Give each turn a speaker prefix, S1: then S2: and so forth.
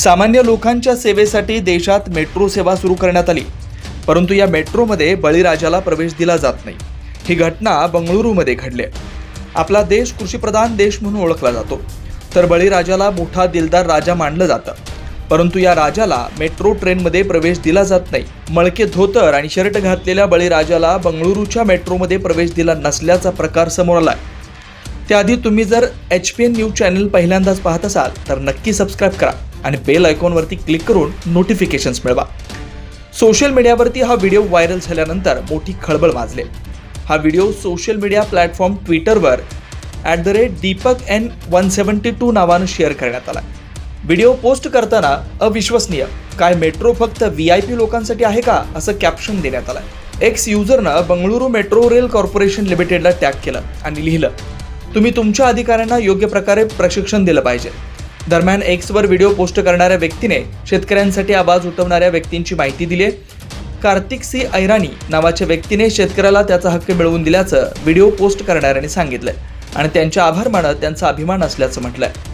S1: सामान्य लोकांच्या सेवेसाठी देशात मेट्रो सेवा सुरू करण्यात आली. परंतु या मेट्रोमध्ये बळीराजाला प्रवेश दिला जात नाही. ही घटना बंगळुरूमध्ये घडली. आहे. आपला देश कृषीप्रधान देश म्हणून ओळखला जातो. तर बळीराजाला मोठा दिलदार राजा मानलं जातं. परंतु या राजाला मेट्रो ट्रेनमध्ये प्रवेश दिला जात नाही. मळके धोतर आणि शर्ट घातलेल्या बळीराजाला बंगळुरूच्या मेट्रोमध्ये प्रवेश दिला नसल्याचा प्रकार समोर आला त्याआधी तुम्ही जर H P N news channel पहिल्यांदाच पाहत असाल तर नक्की सबस्क्राईब करा. आणि बेल आयकॉनवरती क्लिक करून नोटिफिकेशन्स मिळवा. सोशल मीडियावरती हा व्हिडिओ व्हायरल झाल्यानंतर मोठी खळबळ माजले. हा व्हिडिओ सोशल मीडिया प्लॅटफॉर्म ट्विटरवर at the rate Deepak N one seventy two नावानं शेअर करण्यात आला. व्हिडिओ पोस्ट करताना अविश्वसनीय. काय मेट्रो फक्त व्ही आय पी लोकांसाठी आहे का? असं कॅप्शन देण्यात आलं. एक्स युजरनं बंगळुरू मेट्रो रेल कॉर्पोरेशन लिमिटेडला टॅग केलं आणि लिहिलं तुम्ही तुमच्या अधिकाऱ्यांना योग्य प्रकारे प्रशिक्षण दिलं पाहिजे. दरम्यान एक्सवर व्हिडिओ पोस्ट करणाऱ्या व्यक्तीने शेतकऱ्यांसाठी आवाज उठवणाऱ्या व्यक्तींची माहिती दिली कार्तिक सी ऐराणी नावाच्या व्यक्तीने शेतकऱ्याला त्याचा हक्क मिळवून दिल्याचं व्हिडिओ पोस्ट करणाऱ्याने सांगितलं आणि त्यांचे आभार मानत त्यांचा अभिमान असल्याचं म्हटलंय.